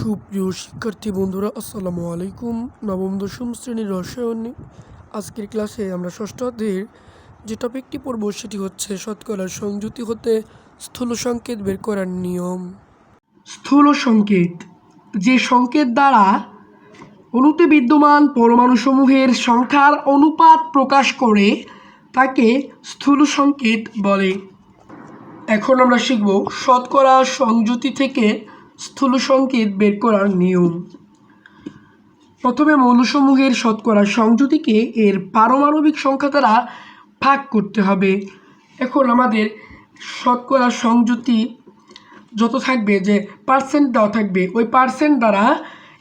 সুপ্রিয় শিক্ষার্থী বন্ধুরা, আসসালামু আলাইকুম। নবম, দশম শ্রেণির রসায়ন আজকের ক্লাসে আমরা ষষ্ঠ অধ্যায়ের যে টপিকটি পড়ব সেটি হচ্ছে শতকরার সংযুতি হতে স্থূল সংকেত বের করার নিয়ম। স্থূল সংকেত, যে সংকেত দ্বারা অণুতে বিদ্যমান পরমাণুসমূহের সংখ্যার অনুপাত প্রকাশ করে, তাকে স্থূল সংকেত বলে। এখন আমরা শিখব শতকরা সংযুতি থেকে স্থূল সংকেত বের করার নিয়ম। প্রথমে মৌলসমূহের শতকরা সংযুতিকে এর পারমাণবিক সংখ্যা দ্বারা ভাগ করতে হবে। এখন আমাদের শতকরা সংযুতি যত থাকবে যে পার্সেন্ট দেওয়া থাকবে, ওই পার্সেন্ট দ্বারা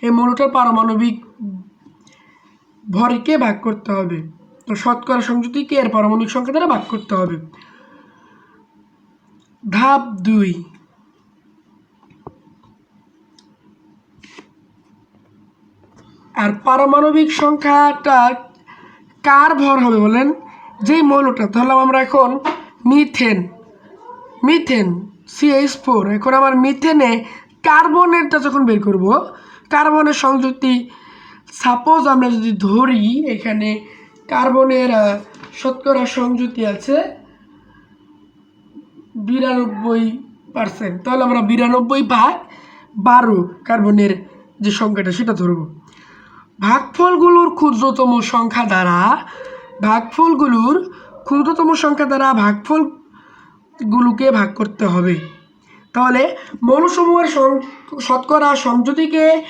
এই মৌলটার পারমাণবিক ভরকে ভাগ করতে হবে। তো শতকরা সংযুতিকে এর পারমাণবিক সংখ্যা দ্বারা ভাগ করতে হবে। ধাপ দুই। আর পারমাণবিক সংখ্যাটা কার ভর হবে বলেন? যেই মৌলটা তাহলে আমরা এখন মিথেন। মিথেন সিএইচ ফোর এখন আমার মিথেনে কার্বনেরটা যখন বের করব, কার্বনের সংযুক্তি সাপোজ আমরা যদি ধরি, এখানে কার্বনের শতকরা সংযুতি আছে বিরানব্বই পার্সেন্ট তাহলে আমরা বিরানব্বই ভাগ বারো কার্বনের যে সংখ্যাটা, সেটা ধরবো। ভাগফলগুলোর ক্ষুদ্রতম সংখ্যা দ্বারা ভাগফলগুলোর ক্ষুদ্রতম সংখ্যা দ্বারা ভাগফলগুলোকে ভাগ করতে হবে। তাহলে মৌলসমূহের শতকরা সংযুতিকে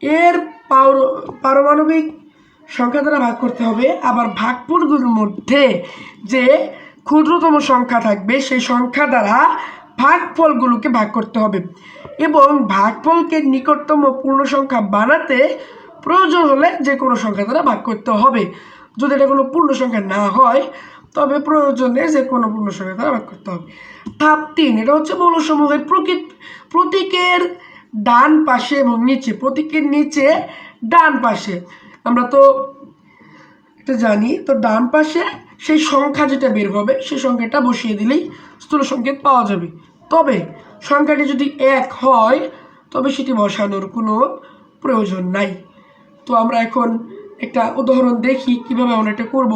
এর পার- পারমাণবিক সংখ্যা দ্বারা ভাগ করতে হবে। আবার ভাগফলগুলোর মধ্যে যে ক্ষুদ্রতম সংখ্যা থাকবে, সেই সংখ্যা দ্বারা ভাগফলগুলোকে ভাগ করতে হবে। এবং ভাগফলকে নিকটতম পূর্ণ সংখ্যা বানাতে প্রয়োজন হলে যে কোনো সংখ্যা দ্বারা ভাগ করতে হবে। যদি এটা কোনো পূর্ণ সংখ্যা না হয়, তবে প্রয়োজনে যে কোনো পূর্ণ সংখ্যা দ্বারা ভাগ করতে হবে। ধাপ তিন, এটা হচ্ছে মৌলসমূহের প্রকৃত, প্রতীকের ডান পাশে এবং নিচে, প্রতীকের নিচে ডান পাশে। আমরা তো এটা জানি, তো ডান পাশে সেই সংখ্যা যেটা বের হবে, সেই সংখ্যাটা বসিয়ে দিলেই স্থূল সংকেত পাওয়া যাবে। তবে সংখ্যাটি যদি এক হয়, তবে সেটি বসানোর কোনো প্রয়োজন নাই। তো আমরা এখন একটা উদাহরণ দেখি কীভাবে আমরা এটা করব।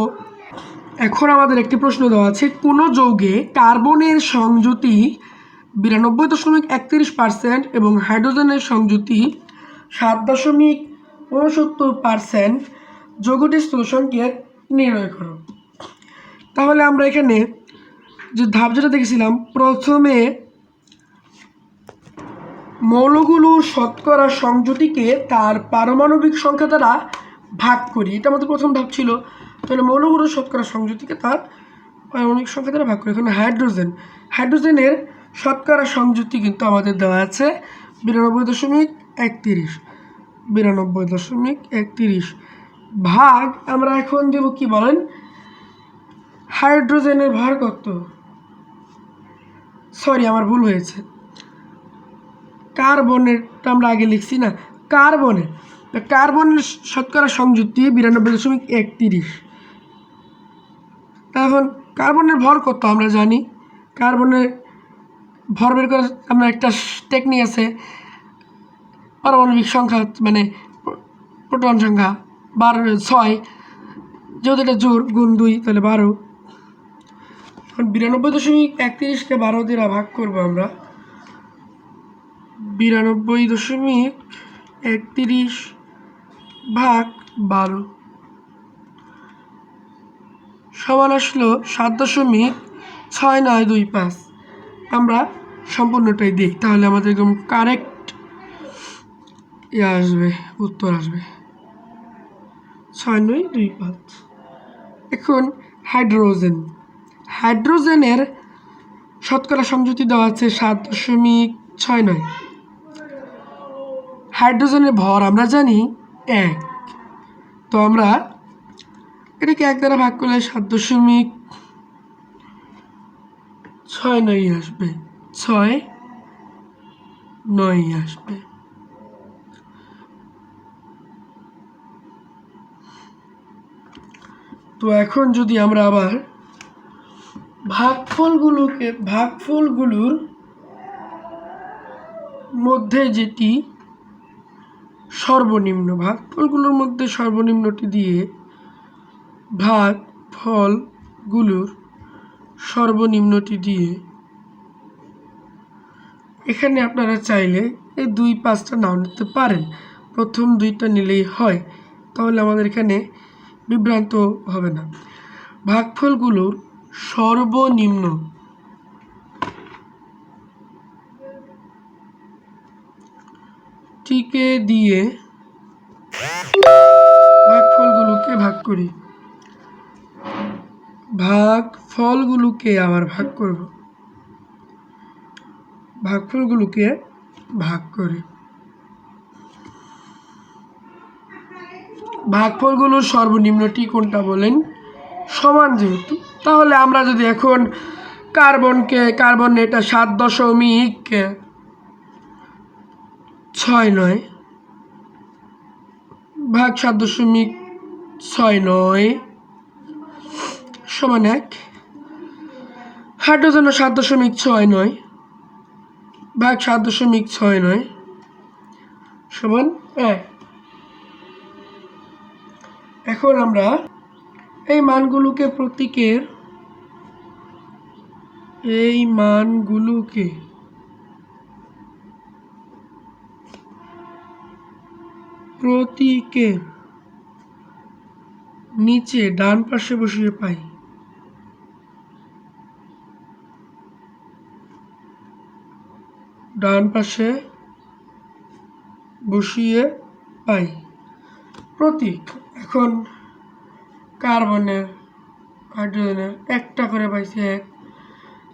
এখন আমাদের একটি প্রশ্ন দেওয়া আছে, কোনো যৌগে কার্বনের সংযুতি বিরানব্বই দশমিক একত্রিশ পার্সেন্ট এবং হাইড্রোজেনের সংযুতি সাত দশমিক উনসত্তর পার্সেন্ট স্থূল সংকেত নির্ণয় করো। তাহলে আমরা এখানে যে ধাপ যেটা দেখেছিলাম, প্রথমে মৌলগুলোর শতকরা সংযুতিকে তার পারমাণবিক সংখ্যা দ্বারা ভাগ করি। এটা আমাদের প্রথম ধাপ ছিল। তাহলে মৌলগুলোর শতকরা সংযুতিকে তার পারমাণবিক সংখ্যা দ্বারা ভাগ করি। এখানে হাইড্রোজেন। হাইড্রোজেনের শতকরা সংযুতি কিন্তু আমাদের দেওয়া আছে বিরানব্বই দশমিক একত্রিশ। বিরানব্বই দশমিক একত্রিশ ভাগ আমরা এখন দেব কি বলেন? হাইড্রোজেনের ভার কত সরি, আমার ভুল হয়েছে। কার্বনেরটা আমরা আগে লিখছি না, কার্বনের। কার্বনের শতকরা সংযুক্তি বিরানব্বই দশমিক একত্রিশ। এখন কার্বনের ভর কত আমরা জানি? কার্বনের ভর বের করার আমরা একটা টেকনিক আছে, পারমাণবিক সংখ্যা মানে প্রোটন সংখ্যা বারো ছয়। যেহেতু এটা জোর গুণ দুই, তাহলে বারো। বিরানব্বই দশমিক একত্রিশকে বারো দিয়ে ভাগ করব আমরা। বিরানব্বই দশমিক একত্রিশ ভাগ বারো। সমান আসলো সাত দশমিক ছয় নয় দুই পাঁচ। আমরা সম্পূর্ণটাই দিই তাহলে আমাদের একদম কারেক্ট ইয়ে আসবে, উত্তর আসবে। ছয় নয় দুই পাঁচ। এখন হাইড্রোজেন হাইড্রোজেনের শতকরা সংযুতি দেওয়া আছে সাত দশমিক ছয় নয়। হাইড্রোজেনের ভর আমরা জানি এক। তো আমরা এটাকে এক দ্বারা ভাগ করলে সাত দশমিক ছয় নয় আসবে। ছয় নয় আসবে। তো এখন যদি আমরা আবার ভাগফলগুলোকে ভাগফলগুলোর মধ্যে যেটি সর্বনিম্ন ভাগ। ফলগুলোর মধ্যে সর্বনিম্নটি দিয়ে ভাগ ফলগুলোর সর্বনিম্নটি দিয়ে। এখানে আপনারা চাইলে এই দুই পাঁচটা নাও নিতে পারেন। প্রথম দুইটা নিলেই হয়, তাহলে আমাদের এখানে বিভ্রান্ত হবে না। ভাগফলগুলোর সর্বনিম্ন টিকে দিয়ে ভাগফলগুলোকে ভাগ করি। ভাগ ফলগুলোকে আবার ভাগ করব। ভাগফলগুলোকে ভাগ করি। ভাগফলগুলোর সর্বনিম্নটি কোনটা বলেন? সমান যেহেতু। তাহলে আমরা যদি এখন কার্বনকে কার্বন এটা সাত দশমিক ছয় নয়। ভাগ সাত দশমিক ছয় নয় সমান এক। হাইড্রোজেন সাত দশমিক ছয় নয়। ভাগ সাত দশমিক ছয় নয় সমান এক। এখন আমরা এই মানগুলোকে প্রতীকের এই মানগুলোকে প্রতীকের নিচে ডান পাশে বসিয়ে পাই। ডান পাশে বসিয়ে পাই। প্রতীক, এখন কার্বনের হাইড্রোজেনের একটা করে পাইছি এক।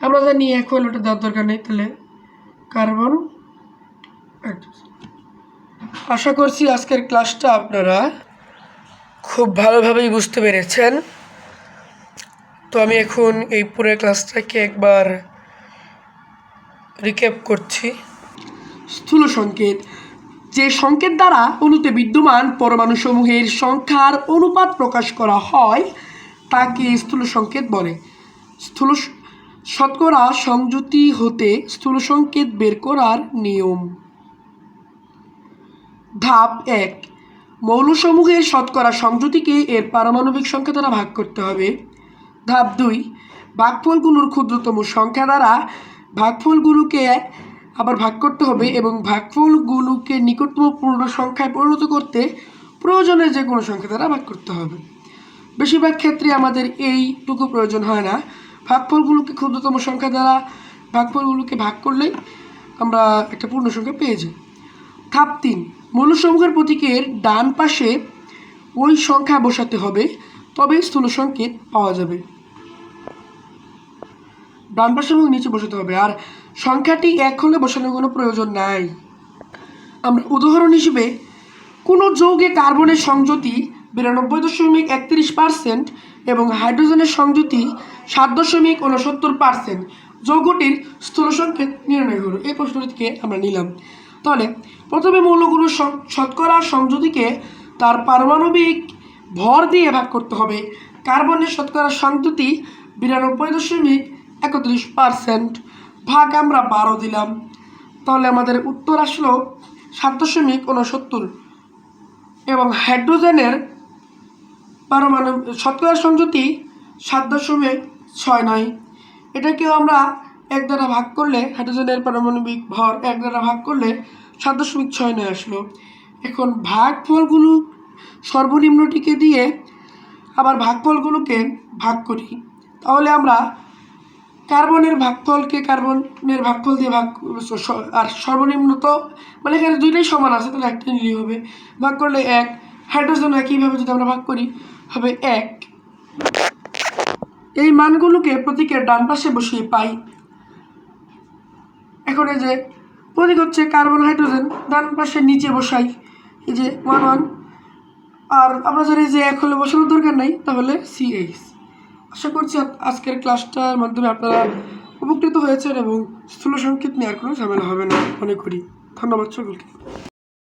আমরা জানি হলে ওটা দেওয়ার দরকার নেই, তাহলে কার্বন হাইড্রোজেন। আশা করছি আজকের ক্লাসটা আপনারা খুব ভালোভাবেই বুঝতে পেরেছেন। তো আমি এখন এই পুরো ক্লাসটাকে একবার রিক্যাপ করছি। স্থূল সংকেত। যে সংকেত দ্বারা অণুতে বিদ্যমান পরমাণুসমূহের সংখ্যার অনুপাত প্রকাশ করা হয়, তাকে স্থূল সংকেত বলে। স্থূল শতকরা সংযুতি হতে স্থূল সংকেত বের করার নিয়ম। ধাপ এক মৌলসমূহের শতকরা সংযুতিকে এর পারমাণবিক সংখ্যা দ্বারা ভাগ করতে হবে। ধাপ দুই ভাগফলগুলোর ক্ষুদ্রতম সংখ্যা দ্বারা ভাগফলগুলোকে আবার ভাগ করতে হবে এবং ভাগফলগুলোকে নিকটতম পূর্ণ সংখ্যায় পরিণত করতে প্রয়োজনের যে কোনো সংখ্যা দ্বারা ভাগ করতে হবে। বেশিরভাগ ক্ষেত্রে আমাদের এইটুকু প্রয়োজন হয় না। ভাগফলগুলোকে ক্ষুদ্রতম সংখ্যা দ্বারা ভাগফলগুলোকে ভাগ করলেই আমরা একটা পূর্ণ সংখ্যা পেয়ে যাই। ধাপ তিন মৌলসমূহের প্রতীকের ডান পাশে ওই সংখ্যা বসাতে হবে তবে স্থূল সংকেত পাওয়া যাবে। ডান পাশে এবং নিচে বসাতে হবে। আর সংখ্যাটি এক হলে বসানোর কোনো প্রয়োজন নাই। আমরা উদাহরণ হিসেবে কোনো যৌগে কার্বনের সংযুতি বিরানব্বই দশমিক একত্রিশ পার্সেন্ট এবং হাইড্রোজেনের সংযুতি সাত দশমিক উনসত্তর পার্সেন্ট। যৌগটির স্থূল সংকেত নির্ণয় হলো এই প্রশ্নটিকে আমরা নিলাম। তাহলে প্রথমে মৌলগুলোর শতকরা সংযুতিকে তার পারমাণবিক ভর দিয়ে ভাগ করতে হবে। কার্বনের শতকরা সংযুতি বিরানব্বই দশমিক একত্রিশ পার্সেন্ট ভাগ আমরা বারো দিলাম। তাহলে আমাদের উত্তর আসলো সাত দশমিক উনসত্তর এবং হাইড্রোজেনের পারমাণবিক শতকরা সংযুতি সাত দশমিক ছয় নয়। এটাকেও আমরা এক দ্বারা ভাগ করলে হাইড্রোজেনের পারমাণবিক ভর এক দ্বারা ভাগ করলে সাত দশমিক ছয় নয় আসলো। এখন ভাগফলগুলো সর্বনিম্নটিকে দিয়ে আবার ভাগফলগুলোকে ভাগ করি। তাহলে আমরা কার্বনের ভাগফলকে কার্বনের ভাগফল দিয়ে ভাগ আর সর্বনিম্ন তো মানে এখানে দুইটাই সমান আছে, তাহলে একটা নিলেই হবে। ভাগ করলে এক, হাইড্রোজেন একইভাবে যদি আমরা ভাগ করি, হবে এক। এই মানগুলোকে প্রতীকের ডান পাশে বসিয়ে পাই। এই যে প্রতীক হচ্ছে কার্বন, হাইড্রোজেন, ডান পাশে নিচে বসাই। এই যে ওয়ান ওয়ান আর আমরা জানি যে এক হলে বসানোর দরকার নাই তাহলে সিএইচ আশা করছি আজকের ক্লাসটার মাধ্যমে আপনারা উপকৃত হয়েছেন এবং স্থূল নিয়ে আর কোনো ঝামেলা হবে না, মনে করি। ধন্যবাদ সকলকে।